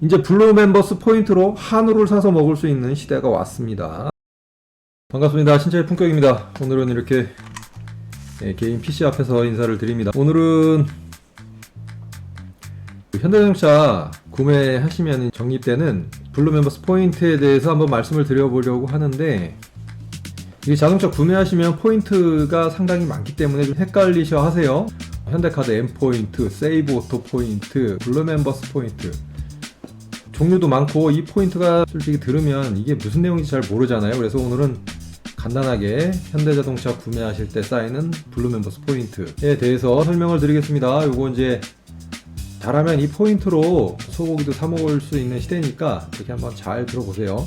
이제 블루 멤버스 포인트로 한우를 사서 먹을 수 있는 시대가 왔습니다. 반갑습니다. 신차의 품격입니다. 오늘은 이렇게 예, 개인 PC 앞에서 인사를 드립니다. 오늘은 현대자동차 구매하시면 적립되는 블루 멤버스 포인트에 대해서 한번 말씀을 드려보려고 하는데 이 자동차 구매하시면 포인트가 상당히 많기 때문에 좀 헷갈리셔 하세요. 현대카드 M 포인트, 세이브 오토 포인트, 블루 멤버스 포인트 종류도 많고 이 포인트가 솔직히 들으면 이게 무슨 내용인지 잘 모르잖아요. 그래서 오늘은 간단하게 현대자동차 구매하실 때 쌓이는 블루 멤버스 포인트에 대해서 설명을 드리겠습니다. 요거 이제 잘하면 이 포인트로 소고기도 사 먹을 수 있는 시대니까 이렇게 한번 잘 들어보세요.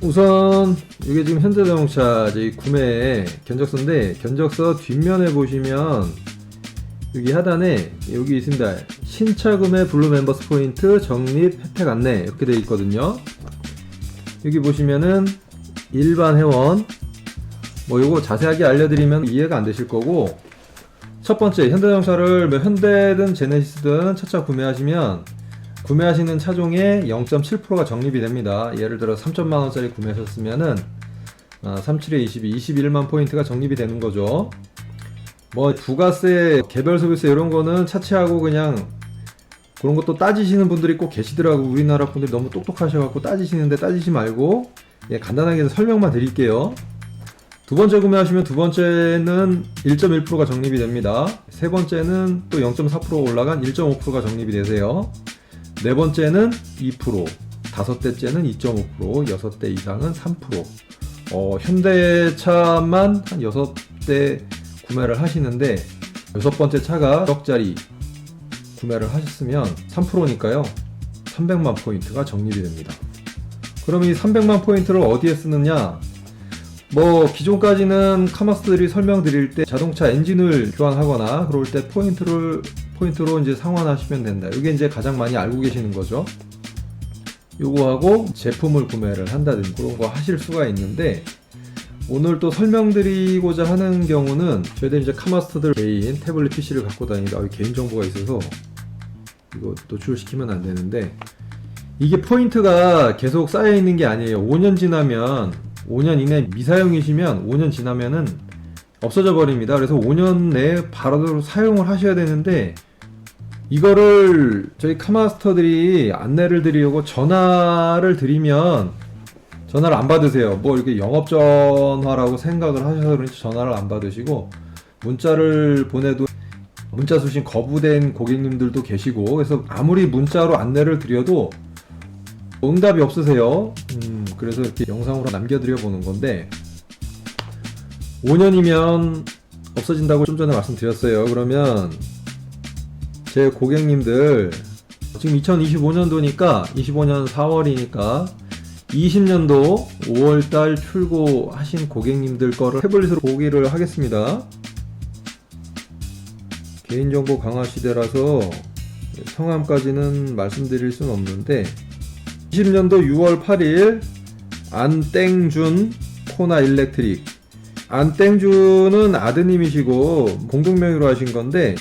우선 이게 지금 현대자동차 구매 견적서인데 견적서 뒷면에 보시면 여기 하단에 여기 있습니다. 신차 구매 블루 멤버스 포인트 적립 혜택 안내 이렇게 되어 있거든요. 여기 보시면은 일반 회원 뭐 요거 자세하게 알려드리면 이해가 안 되실 거고 첫 번째 현대자동차를 뭐 현대든 제네시스든 차차 구매하시면 구매하시는 차종의 0.7%가 적립이 됩니다. 예를 들어 3천만 원짜리 구매하셨으면은 37에 22, 21만 포인트가 적립이 되는 거죠. 뭐 부가세, 개별 소비세 이런 거는 차치하고 그냥 그런 것도 따지시는 분들이 꼭 계시더라고. 우리나라 분들이 너무 똑똑하셔갖고 따지시는데 따지시 말고 예, 간단하게 설명만 드릴게요. 두 번째 구매하시면 두 번째는 1.1%가 적립이 됩니다. 세 번째는 또 0.4% 올라간 1.5%가 적립이 되세요. 네 번째는 2%, 다섯 대째는 2.5%, 여섯 대 이상은 3%. 어, 현대차만 한 여섯 대 구매를 하시는데 여섯 번째 차가 1억짜리 구매를 하셨으면 3%니까요. 300만 포인트가 적립이 됩니다. 그럼 이 300만 포인트를 어디에 쓰느냐? 뭐 기존까지는 카마스들이 설명드릴 때 자동차 엔진을 교환하거나 그럴 때 포인트를 포인트로 이제 상환하시면 된다. 이게 이제 가장 많이 알고 계시는 거죠. 요거하고 제품을 구매를 한다든지 그런 거 하실 수가 있는데 오늘 또 설명드리고자 하는 경우는 저희들 이제 카마스터들 개인 태블릿 PC를 갖고 아, 개인 정보가 있어서 이거 노출시키면 안 되는데 이게 포인트가 계속 쌓여 있는 게 아니에요. 5년 지나면 5년 이내 미사용이시면 5년 지나면은 없어져 버립니다. 그래서 5년 내에 바로 사용을 하셔야 되는데 이거를 저희 카마스터들이 안내를 드리려고 전화를 드리면 전화를 안 받으세요. 뭐 이렇게 영업 전화라고 생각을 하셔서 그런지 전화를 안 받으시고 문자를 보내도 문자 수신 거부된 고객님들도 계시고 그래서 아무리 문자로 안내를 드려도 응답이 없으세요. 음, 그래서 이렇게 영상으로 남겨드려 보는 건데 5년이면 없어진다고 좀 전에 말씀드렸어요. 그러면 제 고객님들 지금 2025년도니까 25년 4월이니까 20년도 5월달 출고하신 고객님들 거를 태블릿으로 보기를 하겠습니다. 개인정보 강화 시대라서 성함까지는 말씀드릴 수는 없는데 20년도 6월 8일 안땡준 코나 일렉트릭. 안땡준은 아드님이시고 공동명의로 하신 건데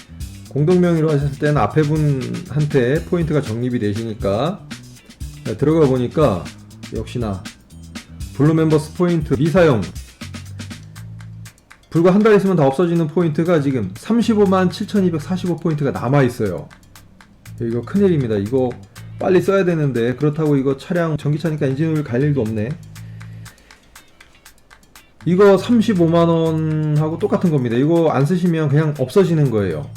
공동명의로 하셨을 때는 앞에 분한테 포인트가 적립이 되시니까 들어가 보니까 역시나 블루 멤버스 포인트 미사용 불과 한 달 있으면 다 없어지는 포인트가 지금 35만 7,245 포인트가 남아 있어요. 이거 큰일입니다. 이거 빨리 써야 되는데 그렇다고 이거 차량 전기차니까 엔진오일 갈 일도 없네. 이거 35만 원하고 똑같은 겁니다. 이거 안 쓰시면 그냥 없어지는 거예요.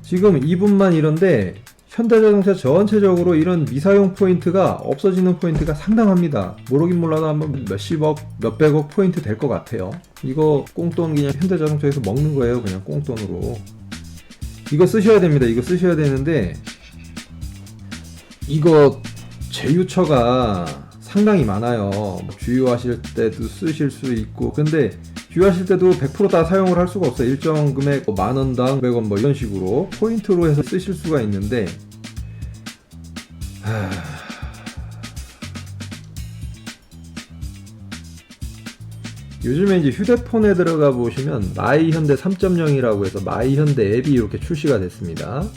지금 이분만 이런데 현대자동차 전체적으로 이런 미사용 포인트가 없어지는 포인트가 상당합니다. 모르긴 몰라도 한번 몇십억, 몇백억 포인트 될 것 같아요. 이거 꽁돈 그냥 현대자동차에서 먹는 거예요. 그냥 꽁돈으로. 이거 쓰셔야 됩니다. 이거 쓰셔야 되는데 이거 제휴처가 상당히 많아요. 뭐 주유하실 때도 쓰실 수 있고 근데 주유하실 때도 100%다 사용을 할 수가 없어요. 일정 금액 뭐만 원당 100원 뭐 이런 식으로 포인트로 해서 쓰실 수가 있는데 하... 요즘에 이제 휴대폰에 들어가 보시면 마이현대 3.0이라고 해서 마이현대 앱이 이렇게 출시가 됐습니다.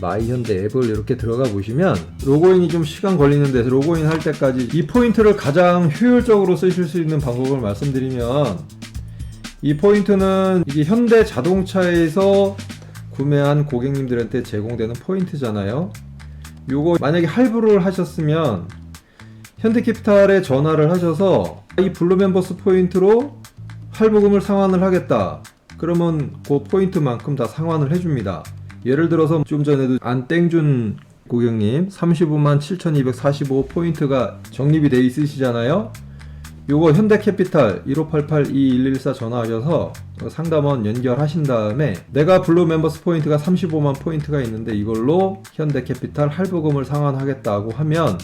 마이현대 앱을 이렇게 들어가 보시면 로그인이 좀 시간 걸리는 데서 로그인 할 때까지 이 포인트를 가장 효율적으로 쓰실 수 있는 방법을 말씀드리면 이 포인트는 이게 현대 자동차에서 구매한 고객님들한테 제공되는 포인트잖아요. 요거 만약에 할부를 하셨으면 현대캐피탈에 전화를 하셔서 이 블루 멤버스 포인트로 할부금을 상환을 하겠다. 그러면 그 포인트만큼 다 상환을 해줍니다. 예를 들어서 좀 전에도 안땡준 고객님 35만 7,245 포인트가 적립이 돼 있으시잖아요. 요거 현대캐피탈 1588-2114 전화하셔서 상담원 연결하신 다음에 내가 블루 멤버스 포인트가 35만 포인트가 있는데 이걸로 현대캐피탈 할부금을 상환하겠다고 하면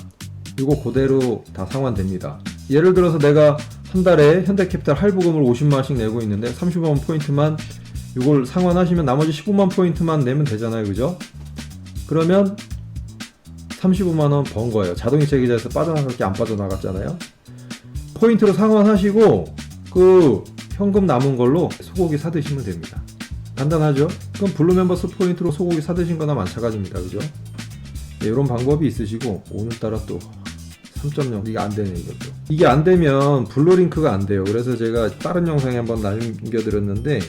이거 그대로 다 상환됩니다. 예를 들어서 내가 한 달에 현대캐피탈 할부금을 50만 원씩 내고 있는데 35만 포인트만 이걸 상환하시면 나머지 15만 포인트만 내면 되잖아요. 그죠? 그러면 35만 원 번 거예요. 자동이체 계좌에서 빠져나갈 게 안 빠져나갔잖아요. 포인트로 상환하시고 그 현금 남은 걸로 소고기 사 드시면 됩니다. 간단하죠? 그럼 블루 멤버스 포인트로 소고기 사 드신 거나 마찬가지입니다. 그죠? 네, 이런 방법이 있으시고 오늘따라 또 3.0 이게 안 되네 이것도 이게 안 되면 블루링크가 안 돼요 그래서 제가 다른 영상에 한번 남겨드렸는데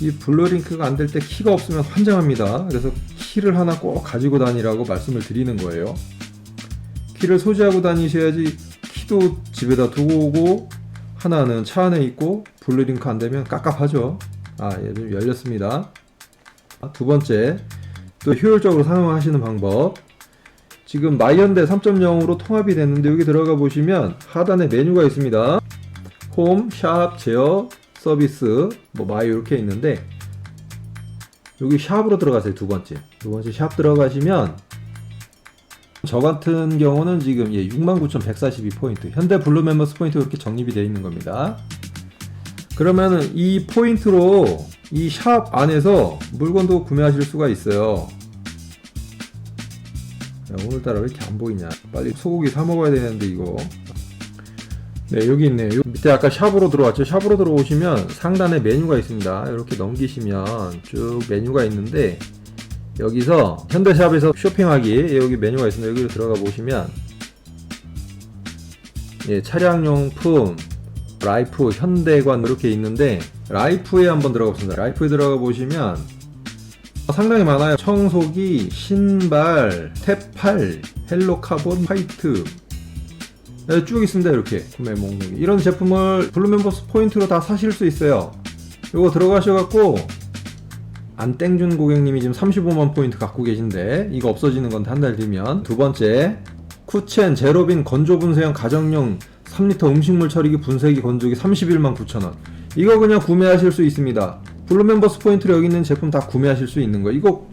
이 블루링크가 안 될 때 키가 없으면 환장합니다. 그래서 키를 하나 꼭 가지고 다니라고 말씀을 드리는 거예요. 키를 소지하고 다니셔야지 키도 집에다 두고 오고 하나는 차 안에 있고 블루링크 안 되면 깝깝하죠. 아 예 좀 열렸습니다. 아, 두 번째 또 효율적으로 사용하시는 방법. 지금 마이언대 3.0으로 통합이 됐는데 여기 들어가 보시면 하단에 메뉴가 있습니다. 홈, 샵, 제어, 서비스, 뭐 마이 이렇게 있는데 여기 샵으로 들어가세요. 두 번째. 두 번째 샵 들어가시면 저 같은 경우는 지금 예, 69,142포인트. 현대 블루 멤버스 포인트 이렇게 정립이 되어 있는 겁니다. 그러면은 이 포인트로 이 샵 안에서 물건도 구매하실 수가 있어요. 야, 오늘따라 왜 이렇게 안 보이냐 빨리 소고기 사 먹어야 되는데 이거 네 여기 있네요 요 밑에 아까 샵으로 들어왔죠 샵으로 들어오시면 상단에 메뉴가 있습니다 이렇게 넘기시면 쭉 메뉴가 있는데 여기서 현대샵에서 쇼핑하기 여기 메뉴가 있습니다 여기로 들어가 보시면 예, 차량용품 라이프 현대관 이렇게 있는데 라이프에 한번 들어가 보겠습니다 라이프에 들어가 보시면 상당히 많아요. 청소기, 신발, 탭팔, 헬로 카본, 화이트. 네, 쭉 있습니다. 이렇게 구매 목록이. 이런 제품을 블루 멤버스 포인트로 다 사실 수 있어요. 이거 들어가셔갖고 안 땡준 고객님이 지금 35만 포인트 갖고 계신데 이거 없어지는 건데 한달 뒤면 두 번째 쿠첸 제로빈 건조 분쇄형 가정용 3리터 음식물 처리기 분쇄기 건조기 31만 9천원 이거 그냥 구매하실 수 있습니다 블루 멤버스 포인트로 여기 있는 제품 다 구매하실 수 있는 거예요 이거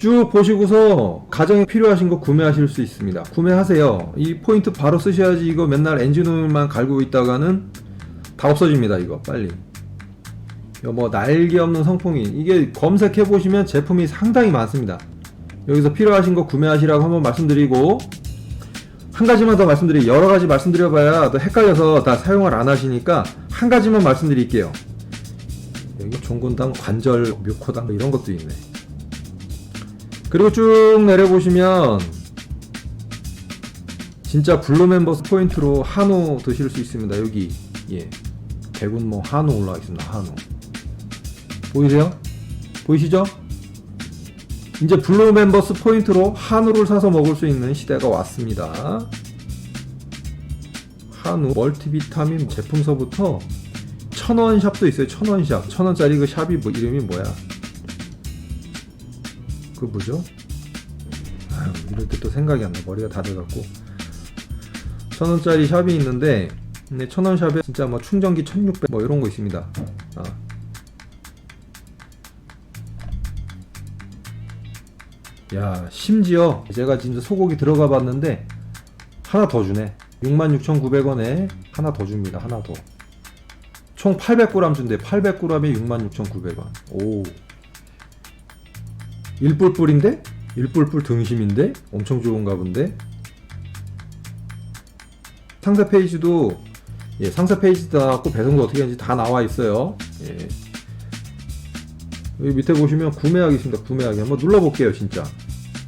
쭉 보시고서 가정에 필요하신 거 구매하실 수 있습니다. 구매하세요. 이 포인트 바로 쓰셔야지 이거 맨날 엔진오일만 갈고 있다가는 다 없어집니다 이거. 빨리. 이거 뭐 날개 없는 성풍인 이게 검색해 보시면 제품이 상당히 많습니다. 여기서 필요하신 거 구매하시라고 한번 말씀드리고 한 가지만 더 말씀드리 여러 가지 말씀드려봐야 또 헷갈려서 다 사용을 안 하시니까 한 가지만 말씀드릴게요. 여기 종근당 관절 묘코당 뭐 이런 것도 있네 그리고 쭉 내려보시면 진짜 블루 멤버스 포인트로 한우 드실 수 있습니다 여기 예 대군모 한우 올라와 있습니다 한우 보이세요? 보이시죠? 이제 블루 멤버스 포인트로 한우를 사서 먹을 수 있는 시대가 왔습니다. 한우 멀티비타민 제품서부터 천원 샵도 있어요. 천원 샵. 천 원짜리 그 샵이 뭐 이름이 뭐야? 그 뭐죠? 아유, 이럴 때 또 생각이 안 나. 머리가 다 돼갖고. 천 원짜리 샵이 있는데, 근데 천 원 샵에 진짜 뭐 충전기 1600 뭐 이런 거 있습니다. 아. 야 심지어 제가 진짜 소고기 들어가 봤는데 하나 더 주네 66,900원에 하나 더 줍니다 하나 더 총 800g 준대 800g에 66,900원 오 일뿔뿔인데? 일뿔뿔 등심인데? 엄청 좋은가 본데? 상세 페이지도 예, 상세 페이지도 나왔고 배송도 어떻게 하는지 다 나와 있어요 예. 여기 밑에 보시면 구매하기 있습니다. 구매하기 한번 눌러볼게요, 진짜.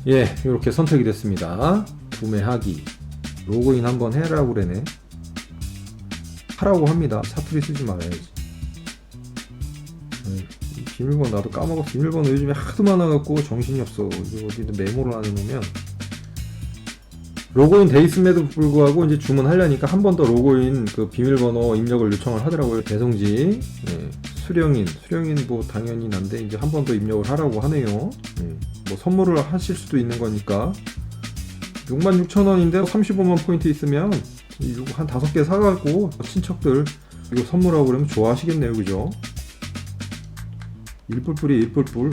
예, 이렇게 선택이 됐습니다. 구매하기. 로그인 한번 해라고 그러네. 하라고 합니다. 사투리 쓰지 말아야지. 이 비밀번호 나도 까먹었어. 비밀번호 요즘에 하도 많아갖고 정신이 없어. 어디다 메모를 안 해놓으면. 로그인 돼 있음에도 불구하고 이제 주문하려니까 한 번 더 로그인 그 비밀번호 입력을 요청을 하더라고요. 배송지. 예, 수령인. 수령인 뭐 당연히 난데 이제 한 번 더 입력을 하라고 하네요. 예, 뭐 선물을 하실 수도 있는 거니까. 66,000원인데 35만 포인트 있으면 이거 한 다섯 개 사갖고 친척들 이거 선물하고 그러면 좋아하시겠네요, 그죠? 일뿔뿔이 일뿔뿔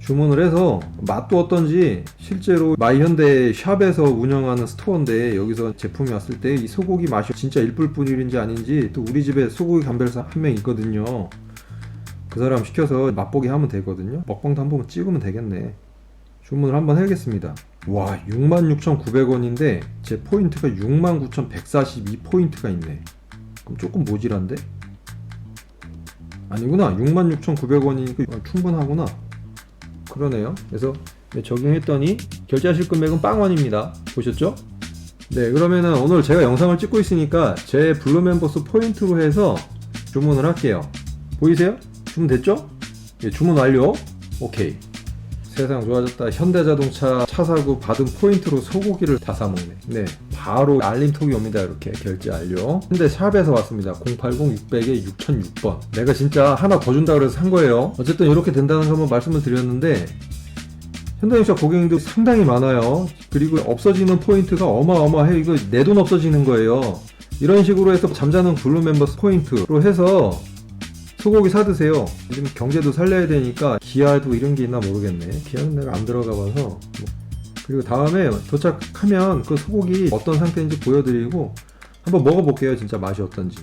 주문을 해서 맛도 어떤지 실제로 마이현대 샵에서 운영하는 스토어인데 여기서 제품이 왔을 때 이 소고기 맛이 진짜 일뿔뿔인지 아닌지 또 우리 집에 소고기 감별사 한 명 있거든요. 그 사람 시켜서 맛보기 하면 되거든요. 먹방도 한 번 찍으면 되겠네. 주문을 한번 해야겠습니다. 와, 66,900원인데 제 포인트가 69,142포인트가 있네. 그럼 조금 모질한데? 아니구나. 66,900원이니까 충분하구나. 그러네요. 그래서 네, 적용했더니 결제하실 금액은 빵원입니다. 보셨죠? 네, 그러면은 오늘 제가 영상을 찍고 있으니까 제 블루 멤버스 포인트로 해서 주문을 할게요. 보이세요? 주문 됐죠? 예, 주문 완료. 오케이. 세상 좋아졌다. 현대자동차 차 사고 받은 포인트로 소고기를 다 사먹네. 네. 바로 알림톡이 옵니다. 이렇게 결제 완료. 현대 샵에서 왔습니다. 080-600에 6006번. 내가 진짜 하나 더 준다 그래서 산 거예요. 어쨌든 이렇게 된다는 거 한번 말씀을 드렸는데, 현대자동차 고객님들 상당히 많아요. 그리고 없어지는 포인트가 어마어마해. 이거 내 돈 없어지는 거예요. 이런 식으로 해서 잠자는 블루 멤버스 포인트로 해서 소고기 사드세요. 요즘 경제도 살려야 되니까 기아도 이런 게 있나 모르겠네. 기아는 내가 안 들어가 봐서. 뭐. 그리고 다음에 도착하면 그 소고기 어떤 상태인지 보여드리고 한번 먹어볼게요. 진짜 맛이 어떤지.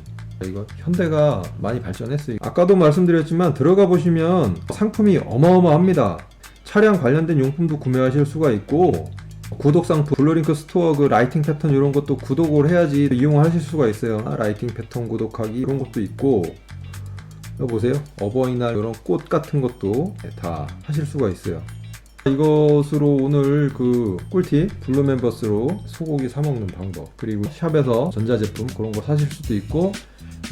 이거 현대가 많이 발전했어요. 아까도 말씀드렸지만 들어가 보시면 상품이 어마어마합니다. 차량 관련된 용품도 구매하실 수가 있고 구독 상품 블루링크 스토어 그 라이팅 패턴 이런 것도 구독을 해야지 이용하실 수가 있어요. 아, 라이팅 패턴 구독하기 이런 것도 있고 여기 보세요. 어버이날 이런 꽃 같은 것도 다 하실 수가 있어요. 이것으로 오늘 그 꿀팁 블루 멤버스로 소고기 사 먹는 방법 그리고 샵에서 전자제품 그런 거 사실 수도 있고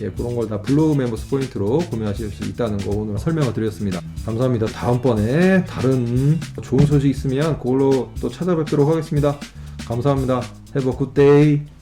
예 그런 걸 다 블루 멤버스 포인트로 구매하실 수 있다는 거 오늘 설명을 드렸습니다. 감사합니다. 다음번에 다른 좋은 소식 있으면 그걸로 또 찾아뵙도록 하겠습니다. 감사합니다. Have a.